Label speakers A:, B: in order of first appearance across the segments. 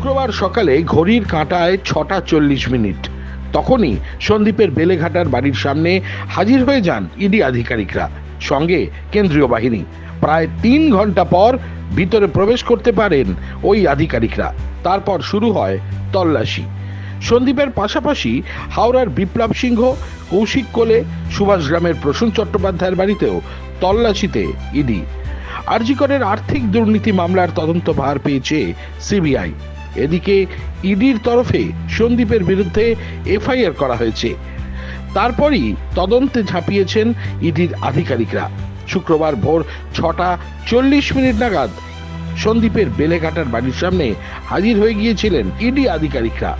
A: শুক্রবার সকালে ঘড়ির কাঁটায় ছটা চল্লিশ মিনিট। তখনই সন্দীপের বেলেঘাটার বাড়ির সামনে হাজির হয়ে যান ইডি আধিকারিকরা। সঙ্গে কেন্দ্রীয় বাহিনী। প্রায় তিন ঘণ্টা পর ভিতরে প্রবেশ করতে পারেন ওই আধিকারিকরা। তারপর শুরু হয় তল্লাশি। সন্দীপের পাশাপাশি হাওড়ার বিপ্লব সিংহ, কৌশিক কোলে, সুভাষ গ্রামের প্রসূন চট্টোপাধ্যায়ের বাড়িতেও তল্লাশিতে ইডি। আরজিকরের আর্থিক দুর্নীতি মামলার তদন্ত ভার পেয়েছে সিবিআই। এদিকে ইডির তরফে সন্দীপের বিরুদ্ধে এফআইআর করা হয়েছে। তারপরই তদন্তে ঝাঁপিয়েছেন ইডির আধিকারিকরা। শুক্রবার ভোর ছটা চল্লিশ মিনিট নাগাদ সন্দীপের বেলেঘাটার বাড়ির সামনে হাজির হয়ে গিয়েছিলেন ইডি আধিকারিকরা।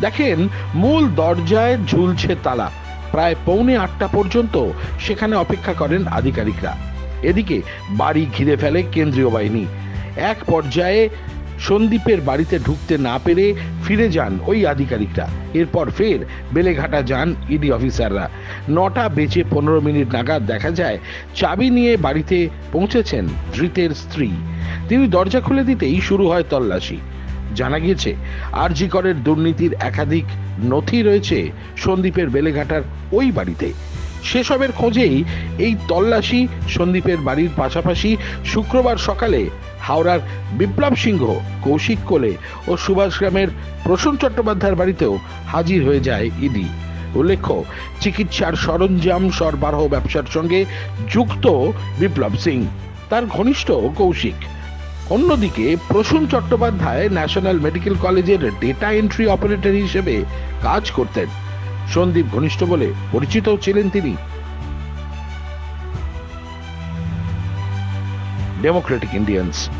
A: দেখেন, মূল দরজায় ঝুলছে তালা। প্রায় পৌনে আটটা পর্যন্ত সেখানে অপেক্ষা করেন আধিকারিকরা। এদিকে বাড়ি ঘিরে ফেলে কেন্দ্রীয় বাহিনী। এক পর্যায়ে সন্দীপের বাড়িতে ঢুকতে না পেরে ফিরে যান ওই আধিকারিকরা। এরপর ফের বেলেঘাটা যান ইডি অফিসাররা। নটা বেজে পনেরো মিনিট নাগাদ দেখা যায়, চাবি নিয়ে বাড়িতে পৌঁছেছেন ধৃতের স্ত্রী। তিনি দরজা খুলে দিতেই শুরু হয় তল্লাশি। জানা গিয়েছে, আরজি করের দুর্নীতির একাধিক নথি রয়েছে সন্দীপের বেলেঘাটার ওই বাড়িতে। সেসবের খোঁজেই এই তল্লাশি সন্দীপের বাড়ির পাশাপাশি শুক্রবার সকালে হাওড়ার বিপ্লব সিংহ, কৌশিক কোলে ও সুভাষ গ্রামের প্রসূন চট্টোপাধ্যায়ের বাড়িতেও হাজির হয়ে যায় ইডি। উল্লেখ্য, চিকিৎসার সরঞ্জাম, সরবরাহ ব্যবসার সঙ্গে যুক্ত বিপ্লব সিং। তার ঘনিষ্ঠ কৌশিক। অন্যদিকে, প্রসূন চট্টোপাধ্যায় ন্যাশনাল মেডিকেল কলেজের ডেটা এন্ট্রি অপারেটর হিসেবে কাজ করতেন। সন্দীপ ঘনিষ্ঠ বলে পরিচিত ছিলেন তিনি। Democratic Indians